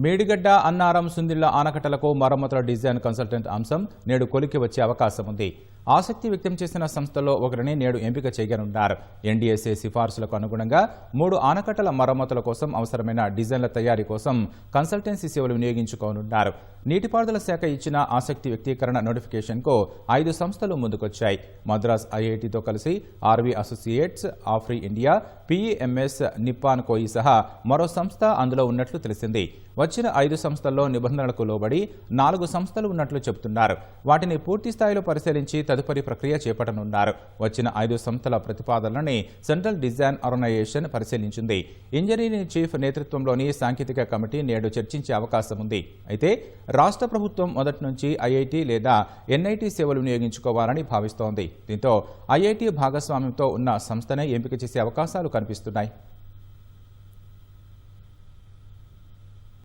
మేడిగడ్డ అన్నారం సుందిళ్ళ ఆనకట్టలకు మరమ్మతుల design consultant అంశం నేడు కొలికి వచ్చే అవకాశం ఉంది ఆసక్తి వ్యక్తం చేసిన సంస్థల్లో ఒకరిని నేడు ఎంపిక చేయనున్నారు. ఎన్డీఎస్ఏ సిఫార్సులకు అనుగుణంగా మూడు ఆనకట్టల మరమ్మతుల కోసం అవసరమైన డిజైన్ల తయారీ కోసం కన్సల్టెన్సీ సేవలు వినియోగించుకోనున్నారు. నీటిపారుదల శాఖ ఇచ్చిన ఆసక్తి వ్యక్తీకరణ నోటిఫికేషన్కు ఐదు సంస్థలు ముందుకొచ్చాయి. మద్రాస్ ఐఐటితో కలిసి ఆర్వీ అసోసియేట్స్ ఆఫ్రీ ఇండియా పీఈఎంఎస్ నిప్పాన్ కోయి సహా మరో సంస్థ అందులో ఉన్నట్లు తెలిసింది. వచ్చిన ఐదు సంస్థల్లో నిబంధనలకు లోబడి నాలుగు సంస్థలు ఉన్నట్లు చెబుతున్నారు. వాటిని పూర్తి స్థాయిలో పరిశీలించి తదుపరి ప్రక్రియ చేపట్టనున్నారు. వచ్చిన ఐదు సంస్థల ప్రతిపాదనలని సెంట్రల్ డిజైన్ ఆర్గనైజేషన్ పరిశీలించింది. ఇంజనీరింగ్ చీఫ్ నేతృత్వంలోని సాంకేతిక కమిటీ నేడు చర్చించే అవకాశం ఉంది. అయితే రాష్ట్ర ప్రభుత్వం మొదటి నుంచి ఐఐటి లేదా ఎన్ఐటి సేవలు వినియోగించుకోవాలని భావిస్తోంది. దీంతో ఐఐటి భాగస్వామ్యంతో ఉన్న సంస్థనే ఎంపిక చేసే అవకాశాలు కనిపిస్తున్నాయి.